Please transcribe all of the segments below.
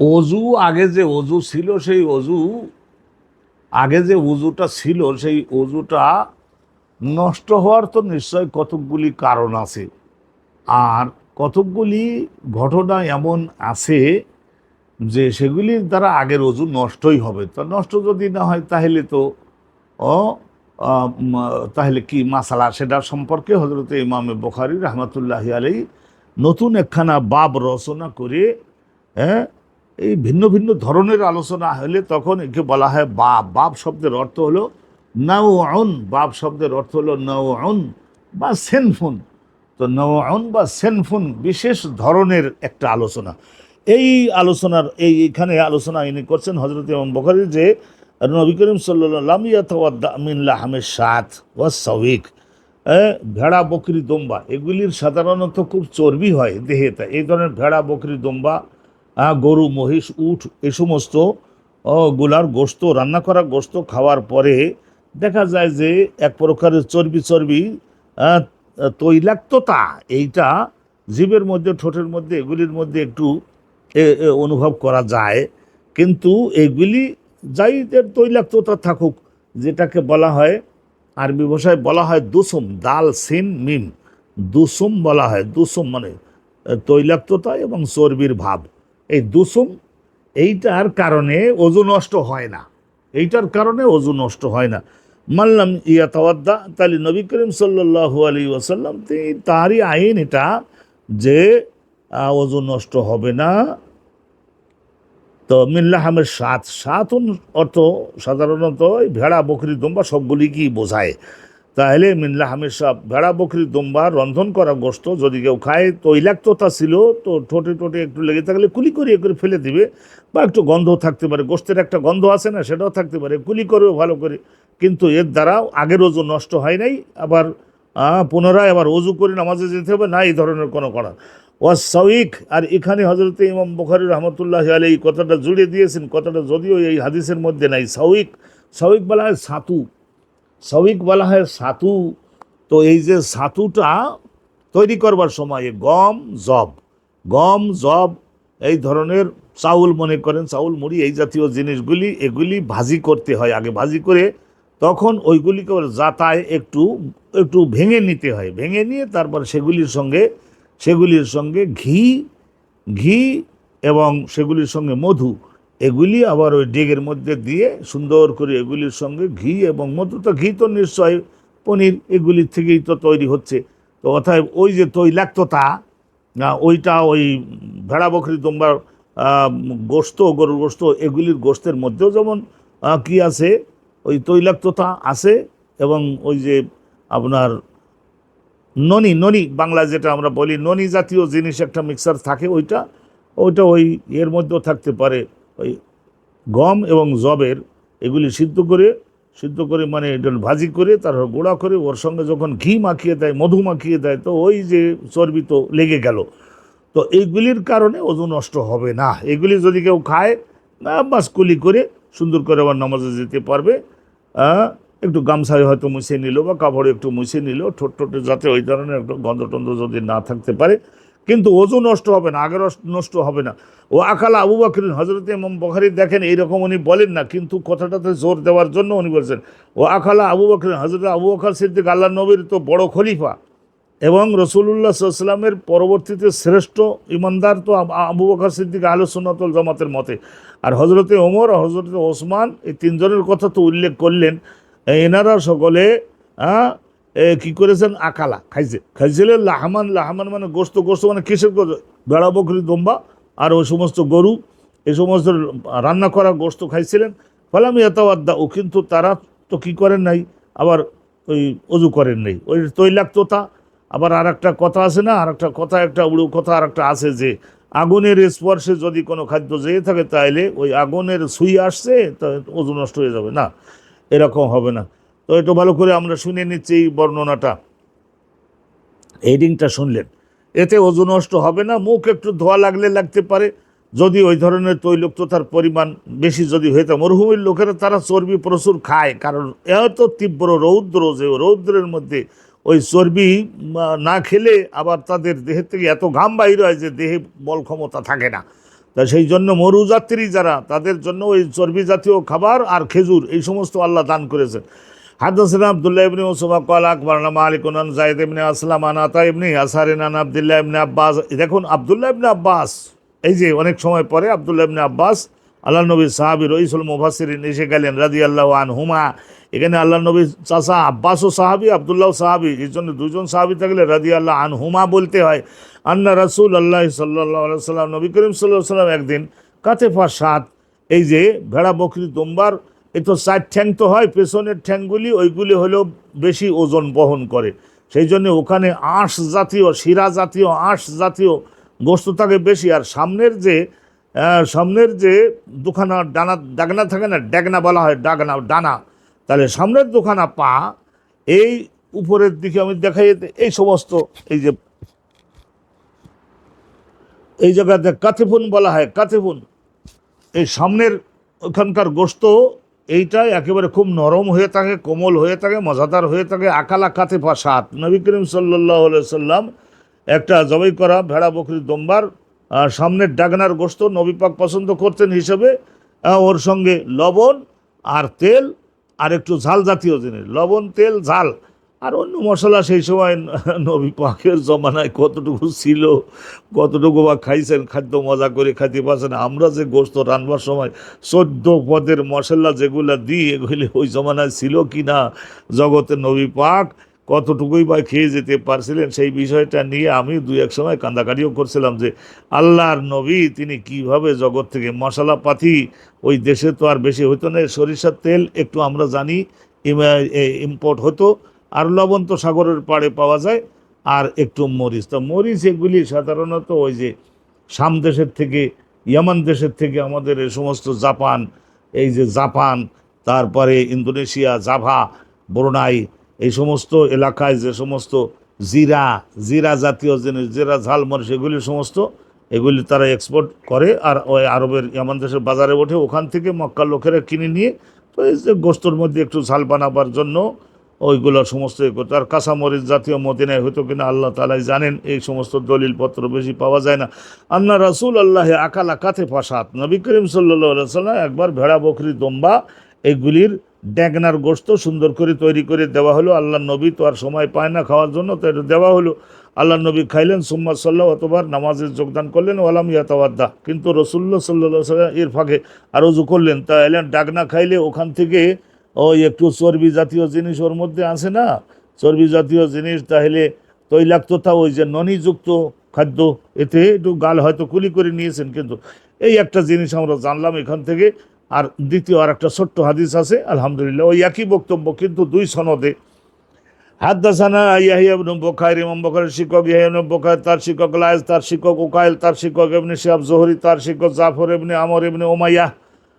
অজু আগে যে অজু ছিল, সেই অজু আগে যে অজুটা ছিল, সেই অজুটা নষ্ট হওয়ার তো নিশ্চয় কতকগুলি কারণ আছে। আর কতকগুলি ঘটনা এমন আছে যে সেগুলির দ্বারা আগের অজু নষ্টই হবে। তো নষ্ট যদি না হয়, তাহলে তো, ও তাহলে কি মাসালা? সেটা সম্পর্কে হজরত ইমামে বখারি রহমতুল্লাহ আলী নতুন একখানা বাব রচনা করে হ্যাঁ এই ভিন্ন ভিন্ন ধরনের আলোচনা হলে তখন একে বলা হয় বাব বাপ শব্দের অর্থ হলো নাও অন বাব শব্দের অর্থ হলো নাও অন বা সেনফুন। তো নওয়াউন বা সেনফুন বিশেষ ধরনের একটা আলোচনা। এই আলোচনার, এই এখানে আলোচনা ইনি করছেন হজরত ইমাম বখারি যে নবী করিম সাল্লাম ইয়াতামিল্লাহামের সাত ওয়া সবিক ভেড়া, বকরি, দম্বা। এগুলির সাধারণত খুব চর্বি হয় দেহে এই ধরনের ভেড়া, বকরি, দম্বা গরু মহিষ উট এই সমস্তগুলার গোস্ত রান্না করা গোস্ত খাওয়ার পরে দেখা যায় যে এক প্রকারের চর্বি চর্বি তৈলাক্ততা এইটা জীবের মধ্যে ঠোঁটের মধ্যে এগুলির মধ্যে একটু এ, এ, অনুভব করা যায়। কিন্তু এগুলি যাই তৈলাক্ততা থাকুক যেটাকে বলা হয় আরবি ভাষায় বলা হয় দুসুম দাল সিন মিম। দুসুম বলা হয় দুসুম মানে তৈলাক্ততা এবং চর্বির ভাব। এই দুসুম, এইটার কারণে ওজু নষ্ট হয় না। এইটার কারণে ওজু নষ্ট হয় না। মাল্লাম ইয়াতাওয়াদ্দা, তাহলে নবী করিম সাল্লাল্লাহু আলী ওয়াসাল্লাম, তিনি তারই আইন এটা যে ওজু নষ্ট হবে না। তো মিল্লাহামের সাত সাত অর্থ সাধারণত ভেড়া, বকরি, দম্বা সবগুলিকেই বোঝায়। তাহলে মিল্লাহামের সাপ ভেড়া, বকরি, দম্বা, রন্ধন করা গোস্ত যদি কেউ খায় তৈলাক্ততা ছিল, তো ঠোঁটে ঠোঁটে একটু লেগে থাকলে কুলি করে করে ফেলে দিবে বা একটু গন্ধ থাকতে পারে। গোস্তের একটা গন্ধ আছে না, সেটাও থাকতে পারে। কুলি করবে ভালো করে। কিন্তু এর দ্বারা আগের ওজু নষ্ট হয় নাই, আবার পুনরায় আবার অজু করে নামাজে যেতে হবে, না এই ধরনের কোনো করা ওয়াসাউইক আর এখানে হজরত ইমাম বখারি রহমতুল্লাহ আলী এই কথাটা জুড়ে দিয়েছেন। কথাটা যদিও এই হাদিসের মধ্যে নাই। সাউইক সাউইক বলা হয় সাতু। সাউইক বলা হয় সাতু। তো এই যে সাতুটা তৈরি করবার সময়ে গম, জব। গম, জব, এই ধরনের চাউল মনে করেন, চাউল, মুড়ি, এই জাতীয় জিনিসগুলি, এগুলি ভাজি করতে হয়। আগে ভাজি করে তখন ওইগুলিকে জাতায় একটু একটু ভেঙে নিতে হয়। ভেঙে নিয়ে তারপর সেগুলির সঙ্গে সেগুলির সঙ্গে ঘি ঘি এবং সেগুলির সঙ্গে মধু। এগুলি আবার ওই ডেগের মধ্যে দিয়ে সুন্দর করে এগুলির সঙ্গে ঘি এবং মধু তো ঘি তো নিশ্চয় পনির এগুলির থেকেই তো তৈরি হচ্ছে। তো অর্থাৎ ওই যে তৈলাক্ততা ওইটা ওই ভেড়া বকরি আহ, গোস্ত গরুর গোস্ত এগুলির গোস্তের মধ্যেও যেমন কি আছে ওই তৈলাক্ততা আছে এবং ওই যে আপনার ননি ননি বাংলা যেটা আমরা বলি ননি জাতীয় জিনিস একটা মিক্সার থাকে ওইটা ওইটা ওই এর মধ্যেও থাকতে পারে। ওই গম এবং জবের এগুলি সিদ্ধ করে সিদ্ধ করে মানে এটা ভাজি করে, তারপর গোড়া করে, ওর সঙ্গে যখন ঘি মাখিয়ে দেয়, মধু মাখিয়ে দেয়, তো ওই যে চর্বি তো লেগে গেল। তো এইগুলির কারণে ওজন নষ্ট হবে না। এগুলি যদি কেউ খায়, না, বাস কুলি করে সুন্দর করে আবার নামাজে যেতে পারবে। একটু গামছায় হয়তো মুছে নিল বা কাপড়ে একটু মুছে নিল, ঠোঁট ঠোঁটে যাতে ওই ধরনের একটু গন্ধ টন্ধ যদি না থাকতে পারে কিন্তু ওজন নষ্ট হবে না আগের নষ্ট হবে না। ও আকালা আবু বাকরিন হজরত ইমাম বখারি দেখেন, এইরকম উনি বলেন না, কিন্তু কথাটাতে জোর দেওয়ার জন্য উনি বলছেন, ও আকালা আবু বাকরিন হজরত আবু বকর সিদ্দিক আল্লাহ নবীর তো বড় খলিফা। এবং রসুল্লাহ সাল্লামের পরবর্তীতে শ্রেষ্ঠ ইমানদার তো আবু বকর সিদ্দিক আলো সুন্নাতুল জামাতের মতে। আর হজরতে ওমর হজরতে ওসমান, এই তিনজনের কথা তো উল্লেখ করলেন। এনারা সকলে কি করেছেন? আকালা, খাইছে। খাইছিলেন লাহমান লাহমান মানে গোস্ত গোস্ত মানে কিসের গোস্ত? বেড়া বকরি, দম্বা আর ওই সমস্ত গরু, এই সমস্ত রান্না করা গোস্ত খাইছিলেন। ফলাম এতাওয়াদ্দা ও কিন্তু তারা তো কি করেন নাই? আবার ওই অজু করেন নাই। ওই তৈলাক্ততা। আবার আর একটা কথা আছে না আর একটা কথা, একটা উড়ো কথা আর একটা আছে যে, আগুনের স্পর্শে যদি কোনো খাদ্য যেয়ে থাকে তাহলে ওই আগুনের সুই আসছে, তা ওজন নষ্ট হয়ে যাবে। না, এরকম হবে না। তো একটু ভালো করে আমরা শুনে নিচ্ছি এই বর্ণনাটা। হেডিংটা শুনলেন। এতে ওজন নষ্ট হবে না, মুখ একটু ধোয়া লাগলে লাগতে পারে। যদি ওই ধরনের তৈলক্ততার পরিমাণ বেশি যদি হয়ে থাকে, মরুভূমির লোকেরা তারা চর্বি প্রচুর খায়, কারণ এত তীব্র রৌদ্র যে রৌদ্রের মধ্যে ওই চর্বি না খেলে আবার তাদের দেহের থেকে এত ঘাম বাইর হয় যে দেহে বল ক্ষমতা থাকে না। তা সেই জন্য মরুযাত্রী যারা, তাদের জন্য ওই চর্বি জাতীয় খাবার আর খেজুর, এই সমস্ত আল্লাহ দান করেছেন। حدثنا عبد الله بن يوسف قال اخبرنا مالك عن زيد بن اسلم عن عطاء بن يسار عن عبد الله بن عباس দেখুন আব্দুল্লাহ ইবনে আব্বাস এই যে অনেক সময় পরে আব্দুল্লাহ ইবনে আব্বাস আল্লাহ নবী সাহাবী রইসুল মুফাসসিরিন এসে গেলেন রাদিয়াল্লাহু আনহুমা এখানে আল্লাহ নবী চাচা আব্বাসও সাহাবী আব্দুল্লাহ সাহাবী এই জন্য দুজন সাহাবী থাকলে রাদিয়াল্লাহ আনহুমা বলতে হয় আন্না রাসূল আল্লাহ সাল্লাল্লাহু আলাইহি সাল্লাম নবী করিম সাল্লাল্লাহু আলাইহি সাল্লাম একদিন কাতেফা সাত এই যে ভেড়া বকরি দোমবার এ তো চার ঠ্যাং তো হয়, পেছনের ঠ্যাংগুলি, ওইগুলি হলেও বেশি ওজন বহন করে। সেই জন্য ওখানে আঁশ জাতীয়, শিরা জাতীয়, আঁশ জাতীয় গোস্ত থাকে বেশি। আর সামনের যে সামনের যে দুখানা ডানা, ডাগনা থাকে না, ড্যাগনা বলা হয়, ডাগনা, ডানা, তাহলে সামনের দুখানা পা এই উপরের দিকে আমি দেখাই, এই সমস্ত এই যে, এই জায়গাতে কাতেফুন বলা হয়, কাতেফুন। এই সামনের ওখানকার গোস্ত এইটা একেবারে খুব নরম হয়ে থাকে, কোমল হয়ে থাকে, মজাদার হয়ে থাকে আকাল আকাতে সাত নবী করিম সাল্লাহ সাল্লাম একটা জবাই করা ভেড়া বকরি দম্বার সামনের ডাগনার গোস্ত নবী পাক পছন্দ করতেন হিসেবে ওর সঙ্গে লবণ আর তেল আর একটু ঝাল জাতীয় জিনিস। লবণ, তেল, ঝাল। আর অন্য মশলা সেই সময় নবী পাকের জমানায় কতটুকু ছিল, কতটুকু বা খাইছেন, খাদ্য মজা করে খাইতে পারছেন, আমরা যে গোস্ত রান্নার সময় চোদ্দ পদের মশলা যেগুলো দিই, এগুলি ওই জমানায় ছিল কি না, জগতে নবী পাক কতটুকুই বা খেয়ে যেতে পারছিলেন, সেই বিষয়টা নিয়ে আমি দু এক সময় কান্দাকাটিও করছিলাম যে আল্লাহর নবী তিনি কীভাবে জগৎ থেকে মশলাপাতি ওই দেশে তো আর বেশি হতো না, সরিষার তেল একটু আমরা জানি ইম্পোর্ট হতো আর লবণ তো সাগরের পাড়ে পাওয়া যায়, আর একটু মরিচ। তো মরিচ এগুলি সাধারণত ওই যে শাম দেশের থেকে, ইয়ামান দেশের থেকে আমাদের এই সমস্ত জাপান, এই যে জাপান, তারপরে ইন্দোনেশিয়া, জাভা, ব্রুনাই, এই সমস্ত এলাকায় যে সমস্ত জিরা জিরা জাতীয় জিনিস, জিরা ঝালমর এগুলি সমস্ত, এগুলি তারা এক্সপোর্ট করে আর ওই আরবের ইয়ামান দেশের বাজারে ওঠে। ওখান থেকে মক্কার লোকেরা কিনে নিয়ে, তো এই যে গোস্তর মধ্যে একটু ঝাল বানাবার জন্য ওইগুলো সমস্ত আর কাঁচামরিচ জাতীয় মদিনায় হতো কিনা আল্লাহ তালাই জানেন, এই সমস্ত দলিলপত্র বেশি পাওয়া যায় না। আল্লাহ রাসুল আল্লাহে আকালা কাতে ফাসাত নবী করিম সাল্লা একবার ভেড়া, বকরি, দম্বা এগুলির ড্যাগনার গোস্ত সুন্দর করে তৈরি করে দেওয়া হলো। আল্লাহ নবী তো আর সময় পায় না খাওয়ার জন্য, তো এটা দেওয়া হলো। আল্লাহ নবী খাইলেন, সুম্মা সাল্লাহ অতবার নামাজে যোগদান করলেন, ওয়ালাম ইয়াতাওয়াদ্দা। কিন্তু রসুল্লাহ সাল্লাহ সাল্লাম এর ফাঁকে আর উজু করলেন। তা এলেন ডাগনা খাইলে ওখান থেকে ওই একটু চর্বি জাতীয় জিনিস ওর মধ্যে আছে না? চর্বি জাতীয় জিনিস, তাহলে তৈলাক্ততা, ওই যে ননিযুক্ত খাদ্য, এতে একটু গাল হয়তো কুলি করে নিয়েছেন কিন্তু। এই একটা জিনিস আমরা জানলাম এখান থেকে, আর দ্বিতীয় আর একটা ছোট্ট হাদিস আছে, আলহামদুলিল্লাহ, ওই একই বক্তব্য কিন্তু দুই সনদে। হাদ্দাসানা ইয়াহিয়া ইবনে ইমাম বুখারীর শিক্ষক ইয়াহিয়া তার শিক্ষক লায়েজ তার শিক্ষক উকাইল, তার শিক্ষক ইবনে শিহাব জোহরি, তার শিক্ষক জাফর এমনি আমর এমনি উমাইয়া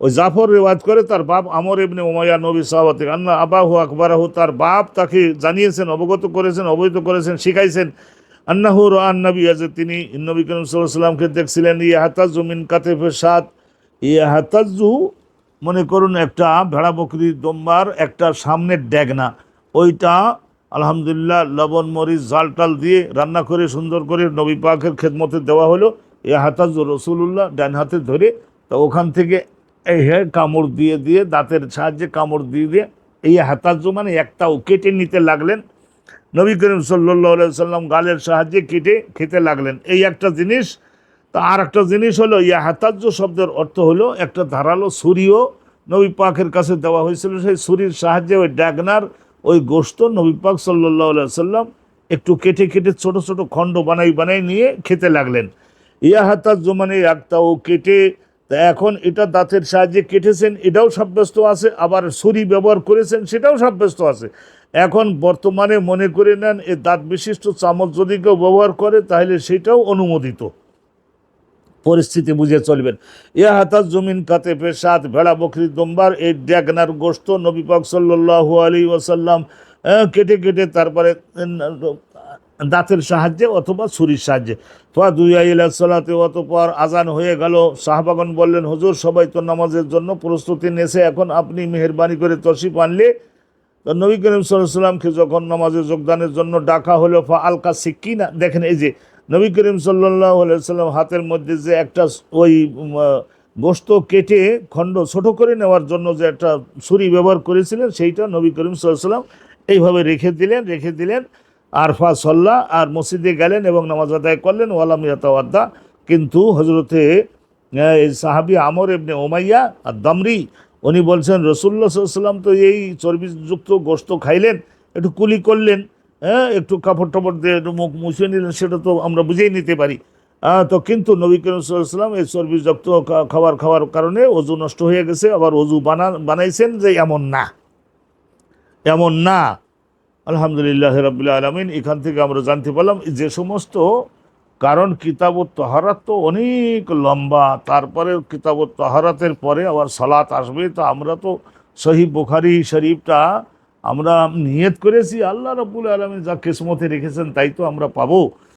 ওই জাফর রেওয়াজ করে তার বাপ আমর ইবনে উমাইয়া নবী সাহাবাতে আন্না আবাহু আকবরাহু, তার বাপ তাকে জানিয়েছেন, অবগত করেছেন, অবহিত করেছেন, শিখাইছেন। আন্নাহু রান নবী আছে তিনি নবী করিম সাল্লামকে দেখছিলেন ইয়া হাতাজু কাতেফের সাত ইয়া হাতাজু মনে করুন একটা ভেড়া বকরির দম্বার, একটা সামনের ড্যাগনা ওইটা আলহামদুলিল্লাহ লবণ, মরিচ, ঝাল টাল দিয়ে রান্না করে, সুন্দর করে নবী পাকের খেদমতে দেওয়া হলো। এ হাতাজ রসুল্লাহ ডান হাতে ধরে তা ওখান থেকে এই হ্যাঁ কামড় দিয়ে দিয়ে, দাঁতের সাহায্যে কামড় দিয়ে দিয়ে, এই হাতাজ মানে একটাও কেটে নিতে লাগলেন। নবী করিম সাল্লাহ সাল্লাম গালের সাহায্যে কেটে খেতে লাগলেন। এই একটা জিনিস, তা আর একটা জিনিস হলো, ইয়া হাতাজ্য শব্দের অর্থ হলো, একটা ধারালো ছুরিও নবী পাকের কাছে দেওয়া হয়েছিল। সেই ছুরির সাহায্যে ওই ড্যাগনার ওই গোস্ত নবী পাক সাল্লাহ সাল্লাম একটু কেটে কেটে ছোট ছোট খণ্ড বানাই বানাই নিয়ে খেতে লাগলেন। ইয়া হাতাজ্য মানে একটাও কেটে তা এখন এটা দাঁতের সাহায্যে কেটেছেন, এটাও সাব্যস্ত আছে, আবার ছুরি ব্যবহার করেছেন, সেটাও সাব্যস্ত আছে। এখন বর্তমানে মনে করে নেন, এ দাঁত বিশিষ্ট চামচ যদি কেউ ব্যবহার করে, তাহলে সেটাও অনুমোদিত। পরিস্থিতি বুঝে চলবেন। ইয়া হাতাজ জমিন কাতে পেশাত ভেড়া, বকরি, দম্বার, এই ড্যাগনার গোস্ত নবী পাক সাল্লাল্লাহু আলী ওসাল্লাম কেটে কেটে তারপরে দাঁতের সাহায্যে অথবা ছুরির সাহায্যে। ফা দুই সালাতে অতপর আজান হয়ে গেল। শাহবাগন বললেন, হুজুর, সবাই তো নামাজের জন্য প্রস্তুতি নেছে এখন আপনি মেহরবানি করে তসিফ আনলে? তো নবী করিম সাল্লামকে যখন নামাজে যোগদানের জন্য ডাকা হলো, ফা আলকা সিক্কিনা দেখেন এই যে, নবী করিম সাল্লাহ সাল্লাম হাতের মধ্যে যে একটা ওই গোস্ত কেটে খণ্ড ছোট করে নেওয়ার জন্য যে একটা ছুরি ব্যবহার করেছিলেন, সেইটা নবী করিম সাল্লাম এইভাবে রেখে দিলেন রেখে দিলেন। আরফা সল্লাহ আর মসজিদে গেলেন এবং নামাজ আদায় করলেন। ওয়ালাম ইয়াতাওয়াদ্দা। কিন্তু হজরতে সাহাবি আমর এবনে ওমাইয়া আর দামরি উনি বলছেন রসুল্লাহ সাল্লাম তো এই চর্বিযুক্ত গোস্ত খাইলেন, একটু কুলি করলেন হ্যাঁ একটু কাপড় টাপড় দিয়ে একটু মুখ মুছিয়ে নিলেন, সেটা তো আমরা বুঝেই নিতে পারি। তো কিন্তু নবী করিম সাল্লাম এই চর্বিযুক্ত খাবার খাওয়ার কারণে অজু নষ্ট হয়ে গেছে। আবার অজু বানা, বানাইছেন যে এমন না এমন না। আলহামদুলিল্লাহ রাবুল্লাহ আলমিন, এখান থেকে আমরা জানতে পারলাম যে সমস্ত কারণ কিতাব তহারাত তো অনেক লম্বা, তারপরে কিতাব তহারাতের পরে আবার সালাত আসবে, তো আমরা তো সহি বুখারি শরীফটা আমরা নিয়ত করেছি, আল্লাহ রবুল আলমিন যা কিসমতে রেখেছেন তাই তো আমরা পাবো।